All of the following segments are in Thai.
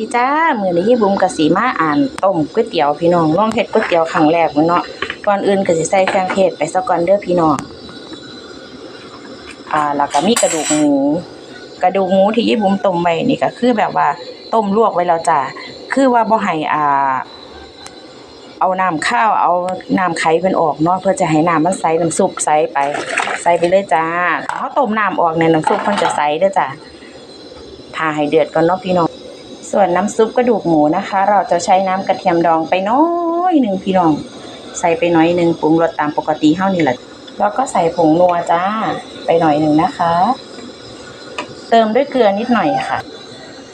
ดีจ้ามื้อนี้ยี่บุ๋มก็สิมาอ่านต้มก๋วยเตี๋ยวพี่น้องลองเฮ็ดก๋วยเตี๋ยวครั้งแรกเนาะก่อนอื่นก็สิใส่เครื่องเทศไปซะก่อนเด้อพี่น้องอ่าแล้วก็มีกระดูกหมูกระดูกหมูที่ยี่บุ๋มต้มไว้นี่ก็คือแบบว่าต้มลวกไว้แล้วจ้าคือว่าบ่ให้อ่า เอาน้ำข้าวเอาน้ำไข่เพิ่นออกเนาะเพื่อจะให้น้ำมันใสน้ำซุปใสไปใสไปเลยจ้าเฮาต้มน้ำออกเนี่ยน้ำซุปมันจะใสเด้อจ้าถ้าให้เดือดก่อนเนาะพี่น้อง ส่วนน้ำซุปกระดูกหมูนะคะ เราจะใช้น้ำกระเทียมดองไปน้อยหนึ่งพี่น้อง ใส่ไปน้อยหนึ่งปรุงรสตามปกติเท่านี้แหละแล้วก็ใส่ผงนัวจ้าไปหน่อยหนึ่งนะคะ เติมด้วยเกลือนิดหน่อยค่ะ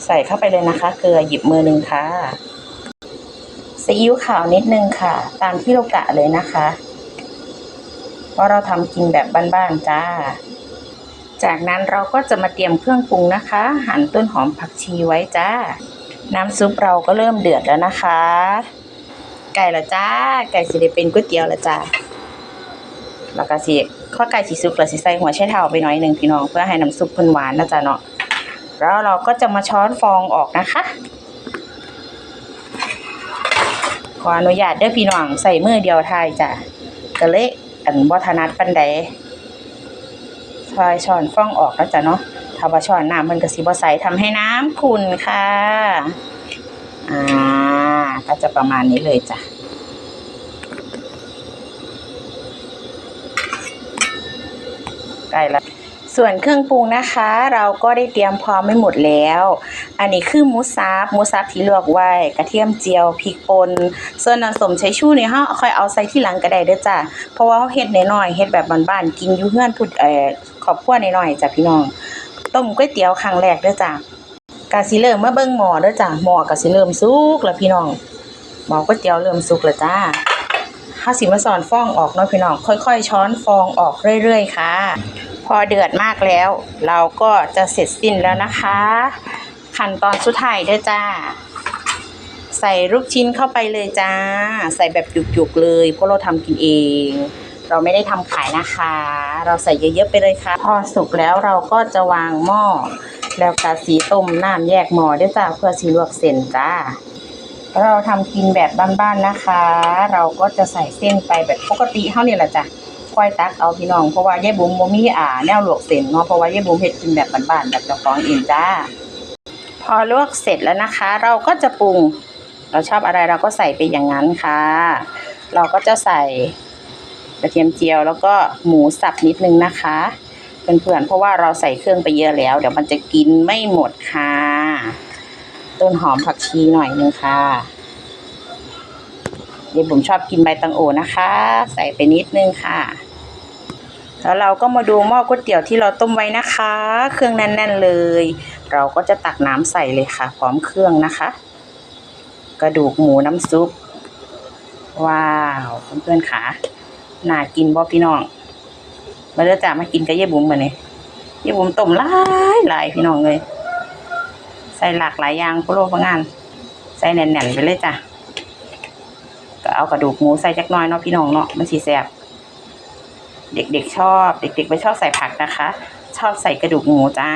ใส่เข้าไปเลยนะคะ เกลือหยิบมือหนึ่งค่ะซีอิ๊วขาวนิดนึงค่ะ ตามที่เรากะเลยนะคะ เพราะเราทำกินแบบบ้านๆจ้า จากนั้นเราก็จะมาเตรียมเครื่องปรุงนะคะ หั่นต้นหอมผักชีไว้จ้า น้ำซุปเราก็เริ่มเดือดแล้วนะคะ ไก่ละจ้า ไก่สิได้เป็นก๋วยเตี๋ยวละจ้าแล้วก็สิข้อไก่สีซุปเราสิใส่หัวไชเท้าไปหน่อยหนึ่งพี่น้องเพื่อให้น้ำซุปเพิ่นหวานนะจ๊ะเนาะแล้วเราก็จะมาช้อนฟองออกนะคะ ขออนุญาตเด้อพี่น้องใส่มือเดียวทายจ้ะก็เลยอันบ่ถนัดปานใดซอยช้อนฟองออกแล้วจ้ะเนาะ ถ้าว่าช้อนน้ำมันก็สิบ่ใสทำให้น้ำขุ่นค่ะ อ่า ก็จะประมาณนี้เลยจ้ะใกล้แล้วส่วนเครื่องปรุงนะคะ เราก็ได้เตรียมพร้อมไม่หมดแล้ว อันนี้คือหมูสับหมูสับที่ลวกไว้กระเทียมเจียวพริกป่นส่วนน้ำส้มใช้ชูเนี่ยเฮาค่อยเอาใส่ที่หลังก็ได้เด้อจ้ะเพราะว่าเฮาเฮ็ดน้อยๆเฮ็ดแบบบ้านๆกินอยู่เฮือนพุดเอ่อครอบครัวน้อยๆจ้ะพี่น้อง ต้มก๋วยเตี๋ยวครั้งแรกเด้อจ้ะกะสิเริ่มมาเบิ่งหม้อเด้อจ้ะหม้อก็สิเริ่มสุกแล้วพี่น้องหม้อก๋วยเตี๋ยวเริ่มสุกแล้วจ้าเฮาสิมาสอนฟองออกเนาะพี่น้องค่อยๆ ช้อนฟองออกเรื่อยๆ ค่ะ พอเดือดมากแล้ว เราก็จะเสร็จสิ้นแล้วนะคะ ขั้นตอนสุดท้ายเด้อจ้า ใส่ลูกชิ้นเข้าไปเลยจ้า ใส่แบบจุกๆเลยเพราะเราทำกินเอง เราไม่ได้ทำขายนะคะ เราใส่เยอะๆไปเลยค่ะ พอสุกแล้วเราก็จะวางหม้อ แล้วกะสีต้มน้ำแยกหม้อด้วยจ้าเพื่อสีลวกเส้นจ้า เราทำกินแบบบ้านๆนะคะ เราก็จะใส่เส้นไปแบบปกติเท่านี้แหละจ้ะค่อยตักเอาพี่น้องเพราะว่ายายบุ๋มบ่มีอ่าแนวลวกเส้นเนาะเพราะว่ายายบุ๋มเฮ็ดกินแบบบ้านๆแบบเจ้าของเองจ้า พอลวกเสร็จแล้วนะคะ เราก็จะปรุง เราชอบอะไรเราก็ใส่ไปอย่างนั้นค่ะ เราก็จะใส่ กระเทียมเจียวแล้วก็หมูสับนิดนึงนะคะเพื่อนๆเพราะว่าเราใส่เครื่องไปเยอะแล้ว เดี๋ยวมันจะกินไม่หมดค่ะ ต้นหอมผักชีหน่อยนึงค่ะเดี๋ยวผมชอบกินใบตังโอนะคะ ใส่ไปนิดนึงค่ะ แล้วเราก็มาดูหม้อก๋วยเตี๋ยวที่เราต้มไว้นะคะ เครื่องแน่น ๆเลย เราก็จะตักน้ำใส่เลยค่ะ พร้อมเครื่องนะคะ กระดูกหมูน้ำซุป ว้าวเพื่อนๆค่ะ น่ากินบ่พี่น้อง มาเด้อจ้ามากินกับยายบุ๋มมาเนี่ยยายบุ๋มต้มหลายหลายพี่น้องเลย ใส่หลากหลายอย่างโปรโลพงาน ใส่แน่นๆไปเลยจ้ะก็เอากระดูกหมูใส่จักน้อยเนาะพี่น้องเนาะมันสีแซ่บเด็กๆชอบ เด็กๆไม่ชอบใส่ผักนะคะ ชอบใส่กระดูกหมูจ้า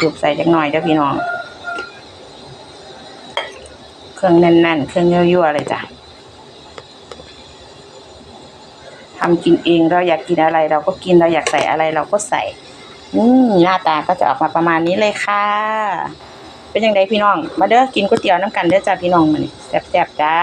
สุบใส่จักหน่อยเด้อพี่น้อง เครื่องแน่นๆ เครื่องยั่วๆเลยจ้ะ ทำกินเอง เราอยากกินอะไร เราก็กินเราอยากใส่อะไรเราก็ใส่อืมหน้าตาก็จะออกมาประมาณนี้เลยค่ะ เป็นยังไงพี่น้อง มาเด้อกินก๋วยเตี๋ยวน้ำกันเด้อจ้าพี่น้องมานี่แซ่บๆจ้า